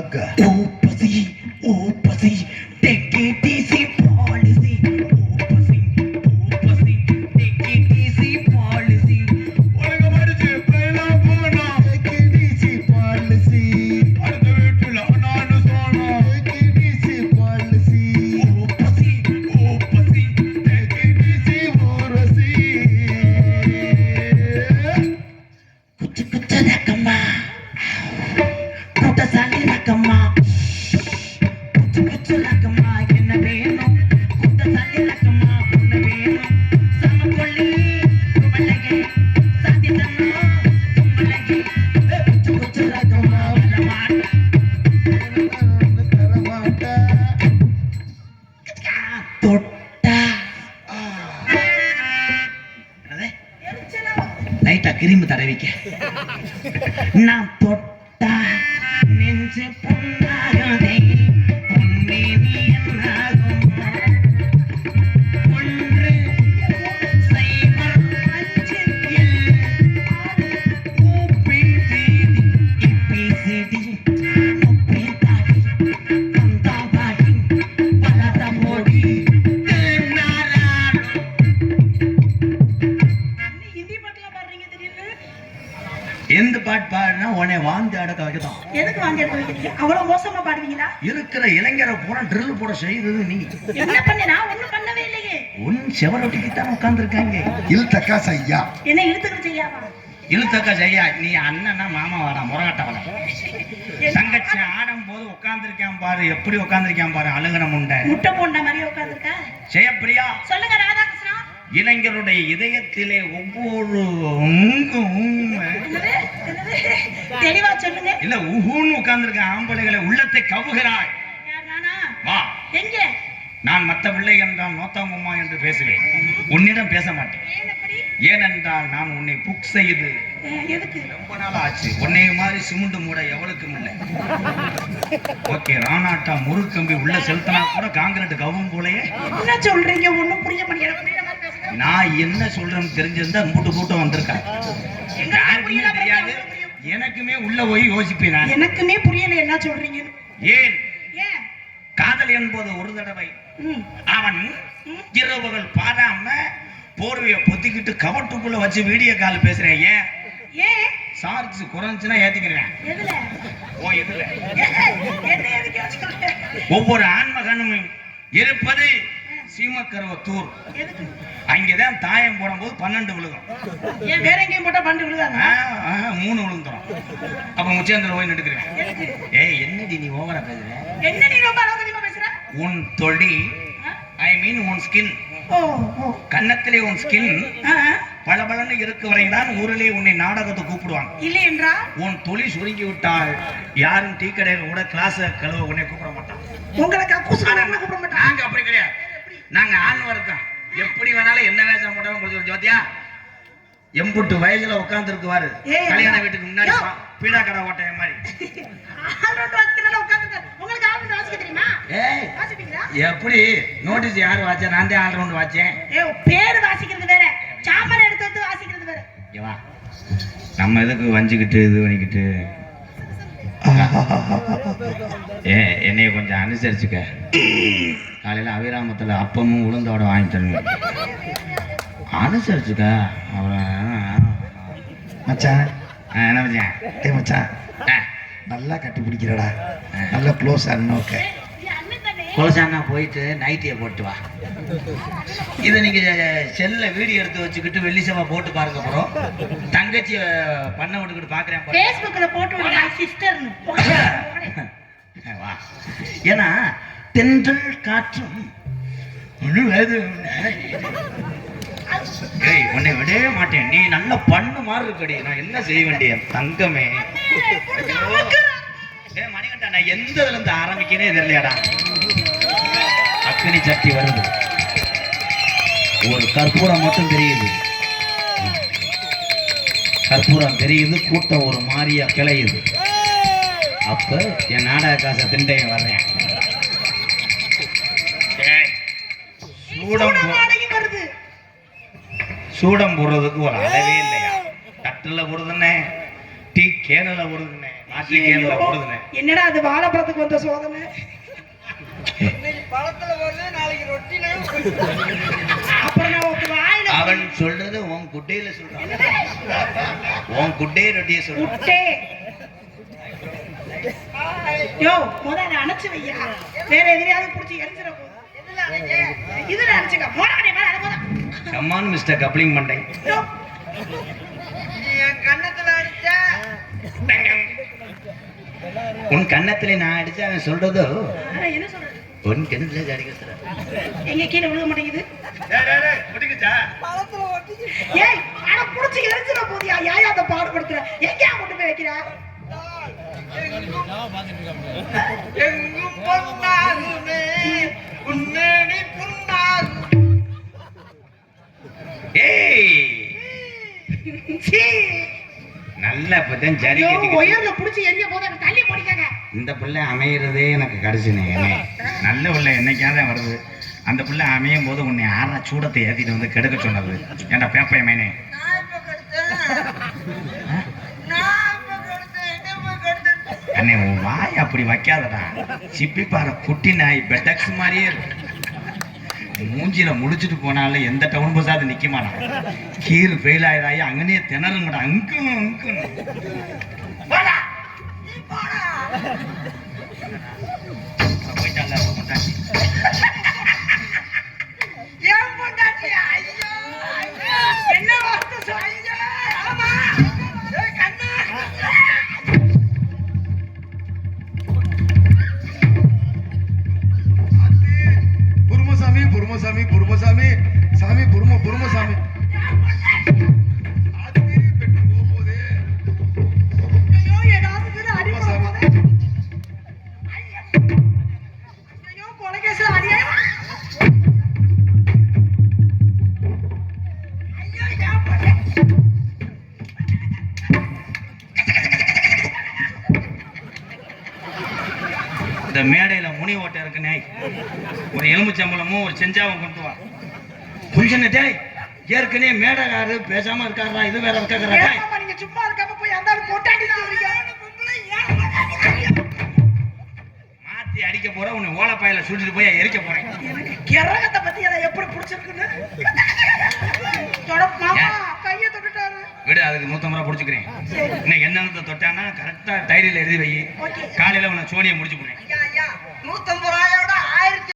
pagar. Eu லைட்டா கிருமி தடவிக்க நான் தொட்டா நெஞ்சு பாட்டு பாடுனா உன்னை வாந்தி அடக்க வைக்கதான் எதுக்கு வாங்கி எடுத்து வைக்கிறீங்க? அவ்வளவு மோசமா பாடுவீங்களா? இருக்கிற இளைஞரை பூரா ட்ரில் போட செய்தது நீ. என்ன பண்ண? நான் ஒண்ணும் பண்ணவே இல்லையே. உன் செவரொட்டிக்கு தான் உட்காந்துருக்காங்க இழுத்தக்கா சையா என்ன இழுத்துக்கிட்டு செய்யாமா இழுத்தக்கா ஜெயா நீ அண்ணனா மாமா வாடா முறகட்ட வாடா தங்கச்சி ஆடும் போது உட்காந்துருக்கான் பாரு எப்படி உட்காந்துருக்கான் பாரு அழுகின முண்டை. முட்டை போண்ட மாதிரி உட்காந்துருக்க ஜெயப்பிரியா. சொல்லுங்க ராதாகிருஷ்ணா. இளைஞருடைய இதயத்திலே ஒவ்வொரு உங்கும் தெளிவா சொல்லுங்க. இல்ல உஹூன்னு உட்கார்ந்திருக்க ஆம்பளைகளை உள்ளத்தை கவுகிறாய். வா. எங்க? நான் மத்த பிள்ளை என்றால் நோத்தாமம்மா என்று பேசுவேன். உன்னிடம் பேச மாட்டேன். ஏனென்றால் நான் உன்னை புக் செய்து ரொம்ப நாள் ஆச்சு. உன்னை மாதிரி சிமுண்டு மூட எவளுக்கும் இல்லை. ஓகே ராணாட்டா முறுக்கம்பி உள்ள செலுத்தினா கூட காங்கிரீட் கவும் போலயே. என்ன சொல்றீங்க? ஒண்ணும் புரிய பேசுங்க. நான் என்ன சொல்றேன்னு தெரிஞ்சிருந்தா மூட்டு கூட்டம் வந்திருக்கேன் எங்க யாருக்குமே தெரியாது. எனக்குமே உள்ள போய் யோசிப்பேன்? நான் எனக்குமே புரியல என்ன சொல்றீங்க ஏன்? ஏன்? காதல் என்பது ஒரு தடவை. அவன். இரவுகள் பாராம போர்வைய பொத்திக்கிட்டு கவட்டுக்குள்ள வச்சு வீடியோ கால் பேசுறேன். ஏன்? ஏன்? சார்ஜ் குறைஞ்சுன்னா ஏத்திக்கிறேன் ஓ இதுல ஒவ்வொரு ஆண்மகனும் இருப்பது சீமக்கரவத்தூர். அங்கேதான் தாயம் போடும்போது பன்னெண்டு விழுகும். ஏன் வேற எங்கேயும் போட்டா ஆ, ஆ, மூணு விழுந்துரும். அப்ப முச்சேந்திர போய் எதுக்கு? ஏய் என்னடி நீ ஓவரா பேசுற? என்ன நீ ரொம்ப அளவுக்கு பேசுற? உன் தொடி? ஐ மீன் உன் ஸ்கின் கன்னத்திலே உன் ஸ்கின் பளபளன்னு இருக்க வரைதான் ஊரிலே உன்னை நாடகத்தை கூப்பிடுவாங்க. இல்லை என்றா உன் தொழி சுருங்கி விட்டால் யாரும் டீ கடையில் கூட கிளாஸ் கழுவ உன்னை கூப்பிட மாட்டான். உங்களை கக்கூசு ஆனா, கூப்பிட மாட்டாங்க நாங்க ஆண் வர்க்கம் எப்படி வேணாலும் என்ன வேஷம் போட்டாலும் முடிச்சு ஜோதியா எம்புட்டு வயசுல உட்கார்ந்து இருக்குவாரு கல்யாண. வீட்டுக்கு முன்னாடி பீடா கடை ஓட்டைய மாதிரி. எப்படி? நோட்டீஸ் யாரு வாச்சா? நான் தான் ஆல் ரவுண்ட் வாச்சேன். பேர் வாசிக்கிறது வேற. சாம்பல் எடுத்து வாசிக்கிறது வேற. நம்ம எதுக்கு வஞ்சிக்கிட்டு இது பண்ணிக்கிட்டு? ஏ என்னைய கொஞ்சம் அனுசரிச்சுக்க. காலையில அபிராமத்துல அப்பமும் உளுந்தோட வாங்கி. தருவேன் அனுசரிச்சுக்க மச்சான். என்ன மச்சான்? ஏய் மச்சான். நல்லா கட்டி பிடிக்கிறடா. நல்லா க்ளோஸ் இது அண்ணன் தானே கோசானா போயிட்டு நைட்டியை போட்டு வா. இதை நீங்க செல்ல வீடியோ எடுத்து வச்சுக்கிட்டு வெள்ளி செவ்வா போட்டு பாருங்க அப்புறம் தங்கச்சிய பண்ண விட்டுக்கிட்டு பாக்குறேன் பாரு. ஃபேஸ்புக்ல போட்டு வா. ஏன்னா தென்றல் காற்றும் உன்னை விடவே மாட்டேன். நீ நல்ல பண்ணு மாதிரி இருக்கடி. நான் என்ன செய்ய வேண்டிய தங்கமே? மணிகண்டா நான் எந்த இதுல இருந்து ஆரம்பிக்கிறே தெரியலையாடா. அக்கினி சட்டி வருது. ஒரு கற்பூரம் மட்டும் தெரியுது. கற்பூரம் தெரியுது கூட்டம் ஒரு மாதிரியா கிளையுது. அப்ப என் நாடக காசை திண்டையும் வர்றேன் சூடம் சூடம் போடுறதுக்கு ஒரு அளவே இல்லையா? தட்டுல போடுதுன்னே டீ கேனல போடுதுன்னே நாட்டு கேனல போடுதுன்னே. என்னடா அது வாழைப்பழத்துக்கு வந்த சோதனை அப்புறம் நான் உங்க வாயில அவன் சொல்றது உன் குட்டையில சொல்றான். உன் குட்டையை ரொட்டியை சொல்றான். யோ முதல்ல அணைச்சு வையா வேற எதிரையாவது புடிச்சு எரிஞ்சிட போகுது இதுல அணைச்சுக்க. போடா நீ மேல அதை போதும் கம்மான் மிஸ்டர் கப்ளிங் பண்றேன் யோ, உன் கன்னத்துல நான் அடிச்சு அவன் சொல்றதோ? என்ன சொல்றது? பொன் கிணத்துல ஜாடிக்க சார் எங்க கீழே விழுக மாட்டேங்குது? ஏய் ஆனா புடிச்சு எரிஞ்சிட போதியா? யாயா அதை பாடுபடுத்துறேன் எங்க கொண்டு போய் வைக்கிறா? எங்கும் பொன்னாகுமே ஏய் நல்ல புதன் ஜாடிக்கிறீங்க உயர்ல புடிச்சு எரிய போதா? தள்ளி போடி. இந்த பிள்ளை அமையிறதே எனக்கு கடைசினே நல்ல பிள்ளை என்னைக்காக வருது. அந்த பிள்ளை அமையும் போது உன்னை ஆறா சூடத்தை ஏற்றிட்டு வந்து கெடுக்க சொன்னது. ஏன்டா பேப்பைய மேனே? அண்ணே உன் வாய் அப்படி வைக்காதடா. சிப்பி பாரு குட்டி நாய் பெட்டக்ஸ் மாதிரியே இருக்கு. மூஞ்சில முடிச்சிட்டு போனாலும் எந்த டவுன் பஸ்ஸாவது நிக்க மாட்டான் கீழ் ஃபெயில் ஆயிடாயி அங்கனே திணறுங்கடா. Ako ay dala, pumunta. si இந்த மேடையில முனி ஓட்டை இருக்குனே ஒரு எலும்புச்சம்பளமும் ஒரு செஞ்சாவும் கொண்டு வா. கொஞ்சம் டேய் ஏற்கனவே மேடைக்காரு பேசாம இருக்காரா இது வேற இருக்காரா நீங்க சும்மா இருக்காம போய் அந்த பொண்டாட்டி? மாத்தி அடிக்க போற உன்னை ஓலப்பாயில சுட்டிட்டு போய் எரிக்க போறேன். எனக்கு கிரகத்தை பத்தி எனக்கு எப்படி பிடிச்சிருக்குன்னு? மாமா விடு அதுக்கு நூத்தம்பது ரூபா பிடிச்சிக்கிறேன். இன்னைக்கு என்னென்னத்தை தொட்டானா கரெக்டா டைரியில எழுதி வை. காலையில உன்னை சோனியை முடிச்சு போறேன் நூத்தம்பது ரூபாயா